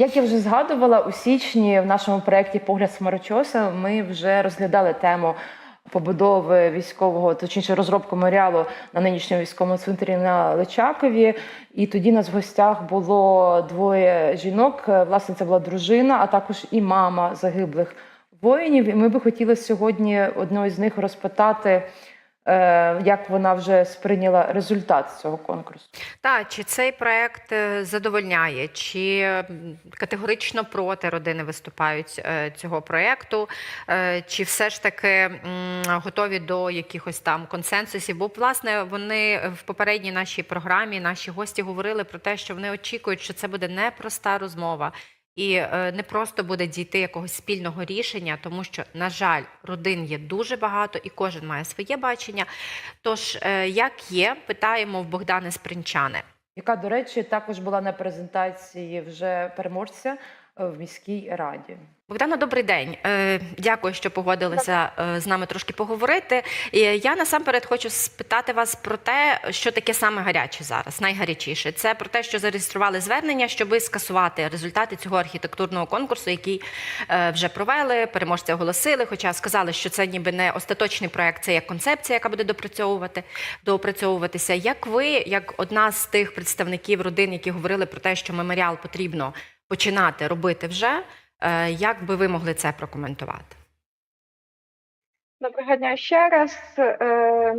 Як я вже згадувала, у січні в нашому проєкті Погляд Смарочоса ми вже розглядали тему побудови військового, точніше розробку меморіалу на нинішньому військовому цвинтарі на Личакові. І тоді нас в гостях було двоє жінок. Власне, це була дружина, а також і мама загиблих воїнів. І ми би хотіли сьогодні одного з них розпитати. Е, Як вона вже сприйняла результат цього конкурсу? Та чи цей проект е, задовольняє, чи категорично проти родини виступають е, цього проекту, чи все ж таки готові до якихось там консенсусів? Бо власне вони в попередній нашій програмі наші гості говорили про те, що вони очікують, що це буде непроста розмова. І е, не просто буде дійти якогось спільного рішення, тому що, на жаль, родин є дуже багато, і кожен має своє бачення. Тож, е, як є, питаємо в Богдани Спринчани. яка, до речі, також була на презентації вже переможця в міській раді. Богдана, добрий день. Е, Дякую, що погодилися е, з нами трошки поговорити. Я насамперед хочу спитати вас про те, що таке саме гаряче зараз, найгарячіше. Це про те, що зареєстрували звернення, щоби скасувати результати цього архітектурного конкурсу, який е, вже провели, переможця оголосили. Хоча сказали, що це ніби не остаточний проект, це як концепція, яка буде допрацьовувати, доопрацьовуватися. Як ви, як одна з тих представників родин, які говорили про те, що меморіал потрібно починати робити вже. Е, Як би ви могли це прокоментувати? Доброго дня ще раз. Е,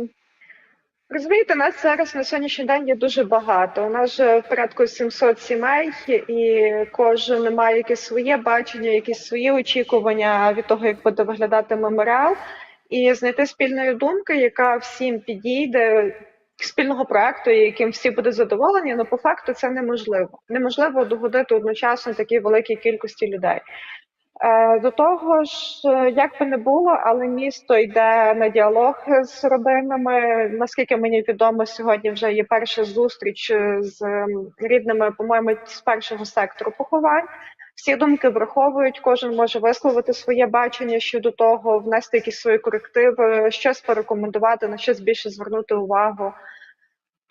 Розумієте, нас зараз на сьогоднішній день є дуже багато. У нас же порядку 700 сімей, і кожен має якесь своє бачення, якісь свої очікування від того, як буде виглядати меморіал, і знайти спільної думки, яка всім підійде. Спільного проекту, яким всі будуть задоволені, але по факту це неможливо. Неможливо догодити одночасно такій великій кількості людей. Е, До того ж, е, як би не було, але місто йде на діалог з родинами. Наскільки мені відомо, сьогодні вже є перша зустріч е, з рідними, по-моєму, з першого сектору поховань. Всі думки враховують, кожен може висловити своє бачення щодо того, внести якісь свої корективи, щось порекомендувати, на щось більше звернути увагу.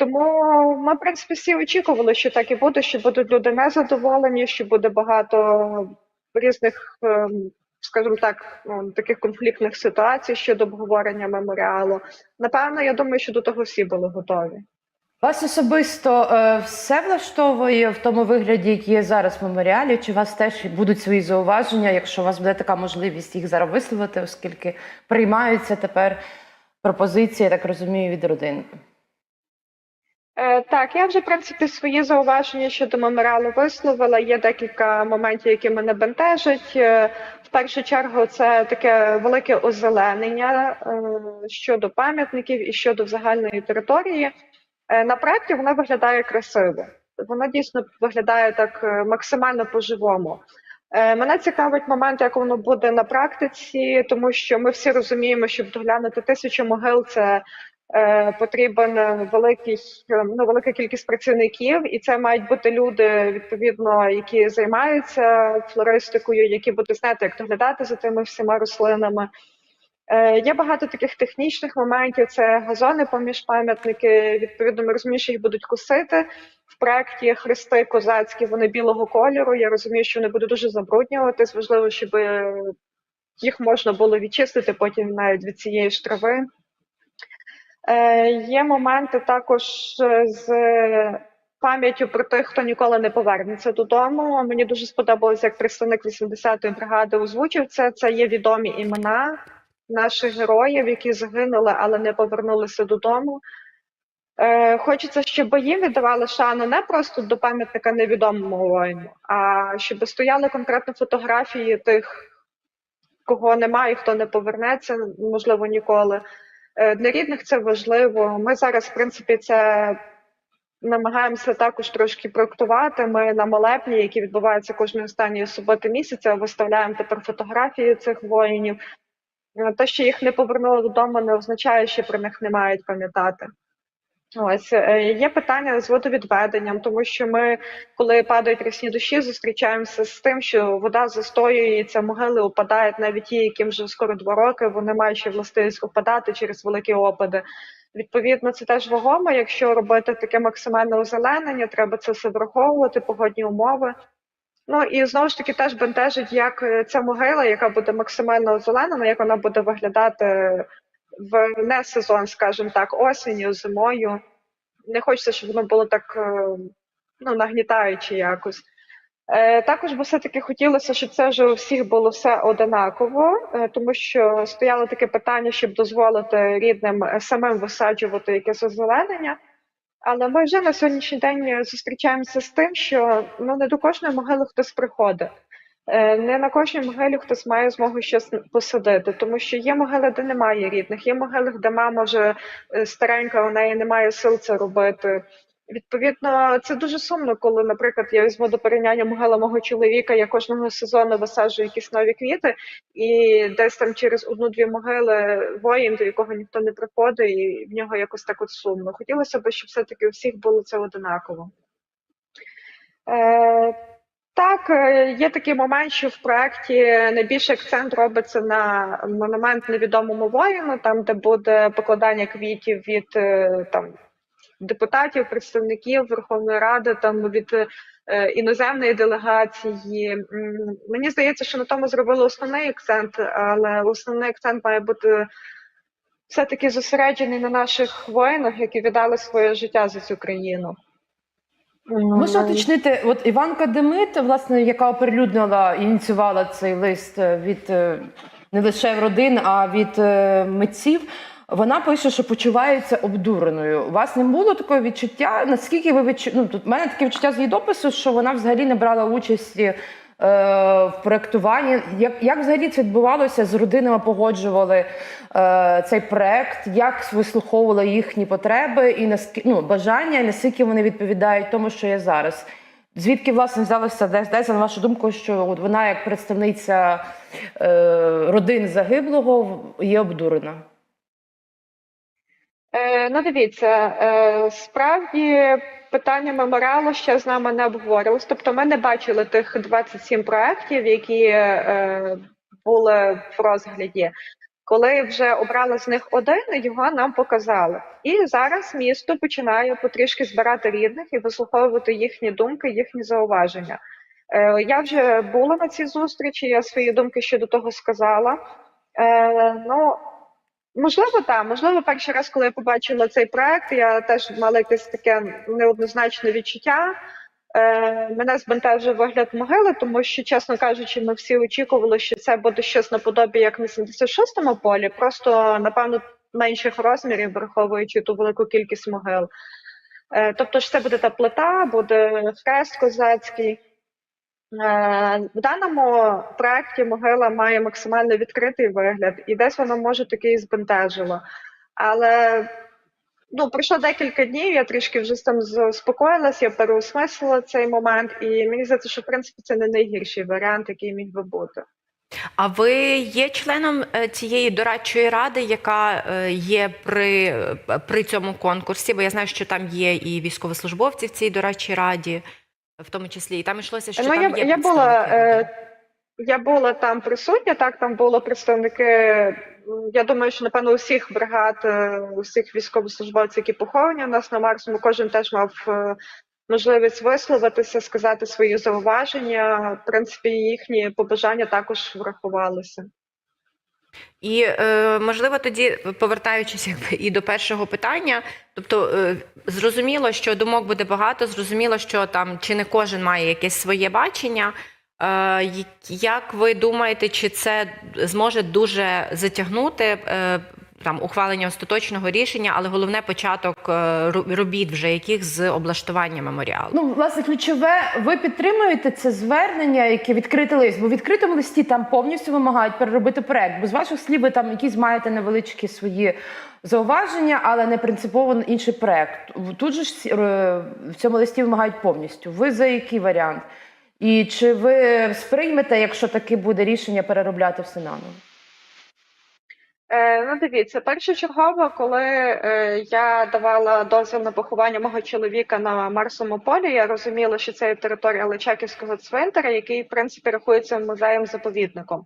Тому ми, в принципі, всі очікували, що так і буде, що будуть люди незадоволені, що буде багато різних, ем, скажімо так, ну, таких конфліктних ситуацій щодо обговорення меморіалу. Напевно, я думаю, що до того всі були готові. Вас особисто е, все влаштовує в тому вигляді, який є зараз в меморіалі? Чи у вас теж будуть свої зауваження, якщо у вас буде така можливість їх зараз висловити, оскільки приймаються тепер пропозиції, я так розумію, від родин? Е, Так, я вже в принципі свої зауваження щодо меморіалу висловила. Є декілька моментів, які мене бентежать. Е, В першу чергу, це таке велике озеленення е, щодо пам'ятників і щодо загальної території. На проєкті воно виглядає красиво. Воно дійсно виглядає так максимально по-живому. Мене цікавить момент, як воно буде на практиці, тому що ми всі розуміємо, щоб доглянути тисячу могил, це потрібен великий, е, ну, велика кількість працівників, і це мають бути люди, відповідно, які займаються флористикою, які будуть знати, як доглядати за тими всіма рослинами. Е, Є багато таких технічних моментів. Це газони поміж пам'ятники. Відповідно, ми розуміємо, що їх будуть косити. В проєкті хрести козацькі, вони білого кольору. Я розумію, що вони будуть дуже забруднюватись. Важливо, щоб е, їх можна було відчистити потім навіть від цієї ж трави. Е, Є моменти також е, з пам'яттю про тих, хто ніколи не повернеться додому. Мені дуже сподобалось, як представник 80-ї бригади озвучив це. Це є відомі імена наших героїв, які загинули, але не повернулися додому. Е, Хочеться, щоб їм віддавали шану не просто до пам'ятника невідомому воїну, а щоб стояли конкретно фотографії тих, кого немає, хто не повернеться, можливо, ніколи. Е, Для рідних це важливо. Ми зараз, в принципі, це намагаємося також трошки проектувати. Ми на молебні, які відбуваються кожної останньої суботи місяця, виставляємо тепер фотографії цих воїнів. Е, Те, що їх не повернули додому, не означає, що про них не мають пам'ятати. Ось е, є питання з водовідведенням, тому що ми, коли падають рясні дощі, зустрічаємося з тим, що вода застоюється, могили опадають, навіть ті, яким вже скоро два роки, вони мають ще властивість опадати через великі опади. Відповідно, це теж вагомо. Якщо робити таке максимальне озеленення, треба це все враховувати, погодні умови. Ну і знову ж таки теж бентежить, як е, ця могила, яка буде максимально озеленена, як вона буде виглядати в не сезон, скажімо так, осінню, зимою. Не хочеться, щоб воно було так е, ну, нагнітаюче якось. Е, Також би все-таки хотілося, щоб це вже у всіх було все одинаково, е, тому що стояло таке питання, щоб дозволити рідним самим висаджувати якесь озеленення. Але ми вже на сьогоднішній день зустрічаємося з тим, що ну не до кожної могили хтось приходить. Е, Не на кожній могилі хтось має змогу щось посадити, тому що є могили, де немає рідних, є могили, де мама вже е, старенька, у неї немає сил це робити. Відповідно, це дуже сумно, коли, наприклад, я візьму до порівняння могила мого чоловіка, я кожного сезону висаджую якісь нові квіти, і десь там через одну-дві могили воїн, до якого ніхто не приходить, і в нього якось так от сумно. Хотілося б, щоб все-таки у всіх було це одинаково. Е, так, е, є такий момент, що в проєкті найбільший акцент робиться на монумент невідомому воїну, там де буде покладання квітів від е, там депутатів, представників Верховної Ради, там від е, іноземної делегації. Мені здається, що на тому зробили основний акцент, але основний акцент має бути все-таки зосереджений на наших воїнах, які віддали своє життя за цю країну. Можна М, уточнити, от Іванка Демит, власне, яка оприлюднила ініціювала цей лист е, від е, не лише родин, а від е, митців. Вона пише, що почувається обдуреною. У вас не було такого відчуття? Наскільки ви відчу... ну, тут в мене таке відчуття з її допису, що вона взагалі не брала участі в проєктуванні. Як, як взагалі це відбувалося? З родинами погоджували е, цей проект, як вислуховували їхні потреби і наскільки ну, бажання, наскільки вони відповідають тому, що є зараз. Звідки власне взялося десь десь на вашу думку, що от вона, як представниця е, родин загиблого, є обдурена? Е, ну, дивіться, е, справді питання меморіалу ще з нами не обговорювалось. Тобто ми не бачили тих 27 проєктів, які е, були в розгляді. Коли вже обрали з них один, його нам показали. І зараз місто починає потрішки збирати рідних і вислуховувати їхні думки, їхні зауваження. Е, я вже була на цій зустрічі, я свої думки щодо того сказала. Е, ну, Можливо, так. Можливо, перший раз, коли я побачила цей проект, я теж мала якесь таке неоднозначне відчуття. Е, мене збентежив вигляд могили, тому що, чесно кажучи, ми всі очікували, що це буде щось наподобі як на 76-му полі, просто напевно менших розмірів, враховуючи ту велику кількість могил. Е, тобто ж це буде та плита, буде хрест козацький. Е, В даному проєкті могила має максимально відкритий вигляд, і десь воно може таки і збентежило. Але ну, пройшло декілька днів, я трішки вже з цим заспокоїлась, я переосмислила цей момент, і мені здається, що в принципі це не найгірший варіант, який міг би бути. А ви є членом е, цієї дорадчої ради, яка е, є при, при цьому конкурсі? Бо я знаю, що там є і військовослужбовці в цій дорадчій раді, в тому числі, і там йшлося, що ну, там я, є я була. Е, я була там присутня, так там були представники. Я думаю, що напевно усіх бригад, е, усіх військовослужбовців, які поховані у нас на Марсому, кожен теж мав е, можливість висловитися, сказати свої зауваження. В принципі, їхні побажання також врахувалися. І е, можливо тоді, повертаючись і до першого питання, тобто е, зрозуміло, що думок буде багато, зрозуміло, що там чи не кожен має якесь своє бачення. Е, як ви думаєте, чи це зможе дуже затягнути там ухвалення остаточного рішення, але головне початок е, робіт, вже яких з облаштування меморіалу? Ну, власне, ключове, ви підтримуєте це звернення, яке відкритий лист, бо в відкритому листі там повністю вимагають переробити проект. Бо з ваших слів ви там якісь маєте невеличкі свої зауваження, але не принципово інший проект. Тут же ж е, в цьому листі вимагають повністю. Ви за який варіант? І чи ви сприймете, якщо таки буде рішення переробляти все наново? Е, ну, дивіться, першочергово, коли е, я давала дозвіл на поховання мого чоловіка на Марсовому полі, я розуміла, що це є територія Личаківського цвинтара, який, в принципі, рахується музеєм-заповідником.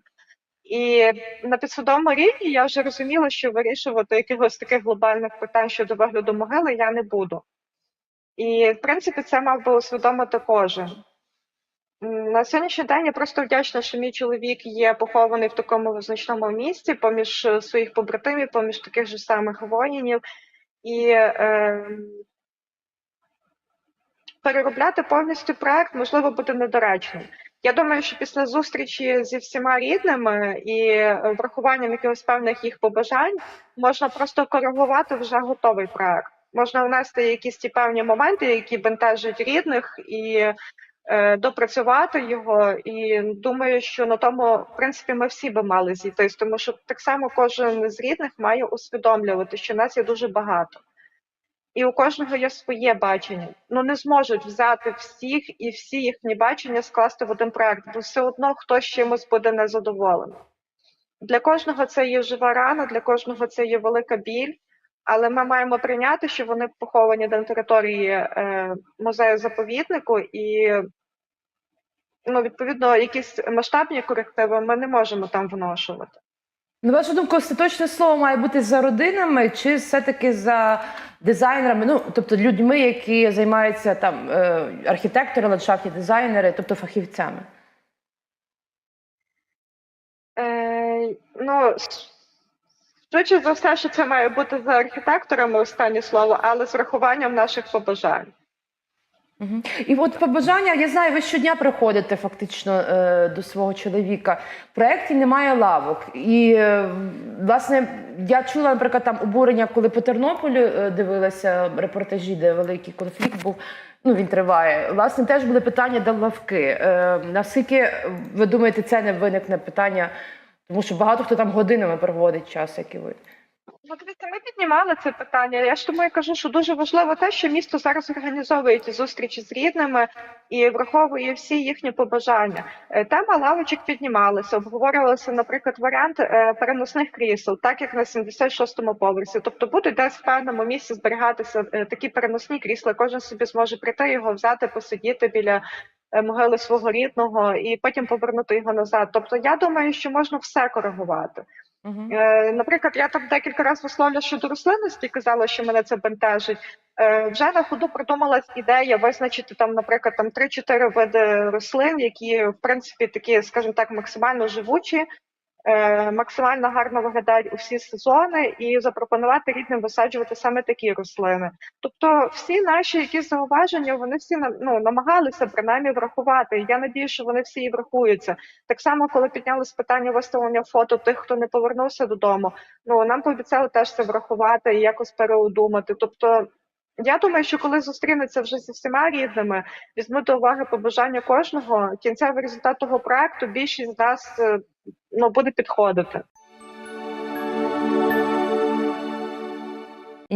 І на підсвідомому рівні я вже розуміла, що вирішувати якихось таких глобальних питань щодо вигляду могили я не буду. І, в принципі, це мав би усвідомити кожен. На сьогоднішній день я просто вдячна, що мій чоловік є похований в такому визначному місці, поміж е, своїх побратимів, поміж таких же самих воїнів. І е, переробляти повністю проект можливо буде недоречно. Я думаю, що після зустрічі зі всіма рідними і е, врахуванням якихось певних їх побажань можна просто коригувати вже готовий проект. Можна внести якісь ті певні моменти, які бентежать рідних, і допрацювати його. І думаю, що на тому, в принципі, ми всі би мали зійтись, тому що так само кожен з рідних має усвідомлювати, що нас є дуже багато. І у кожного є своє бачення. Ну не зможуть взяти всіх і всі їхні бачення скласти в один проект, бо все одно хтось чимось буде незадоволений. Для кожного це є жива рана, для кожного це є велика біль, але ми маємо прийняти, що вони поховані на території е, музею заповіднику, і ну, відповідно якісь масштабні корективи ми не можемо там вношувати. На вашу думку, остаточне слово має бути за родинами, чи все-таки за дизайнерами? Ну тобто людьми, які займаються там е, архітектори, ландшафтні дизайнери, тобто фахівцями. Е, ну, швидше за все, що це має бути за архітекторами останнє слово, але з врахуванням наших побажань. І от побажання, я знаю, ви щодня приходите фактично е, до свого чоловіка. В проєкті немає лавок. І е, власне я чула, наприклад, там обурення, коли по Тернополю е, дивилася репортажі, де великий конфлікт був. Ну він триває. Власне, теж були питання до лавки. Наскільки ви думаєте, це не виникне питання? Тому що багато хто там годинами проводить час, як і ви. Ну, дивіться, ми піднімали це питання. Я ж тому і кажу, що дуже важливо те, що місто зараз організовує ці зустрічі з рідними і враховує всі їхні побажання. Е, Тема лавочок піднімалася, обговорювалася, наприклад, варіант е, переносних крісел, так як на 76-му поверсі. Тобто будуть десь в певному місці зберігатися е, такі переносні крісла. Кожен собі зможе прийти його взяти, посидіти біля. Е, Могили свого рідного і потім повернути його назад. Тобто, я думаю, що можна все коригувати. Е, Наприклад, я там декілька разів висловлювала щодо рослинності, казала, що мене це бентежить. Е, Вже на ходу придумалась ідея визначити там, наприклад, там 3-4 види рослин, які в принципі такі, скажімо так, максимально живучі, максимально гарно виглядають у всі сезони, і запропонувати рідним висаджувати саме такі рослини. Тобто, всі наші якісь зауваження, вони всі ну, намагалися принаймні врахувати. Я надію, що вони всі і врахуються. Так само, коли піднялось питання виставлення фото тих, хто не повернувся додому, ну нам пообіцяли теж це врахувати і якось переудумати. Тобто, я думаю, що коли зустрінеться вже зі всіма рідними, візьмуть до уваги побажання кожного, кінцевий результат того проекту більшість з нас е, ну буде підходити.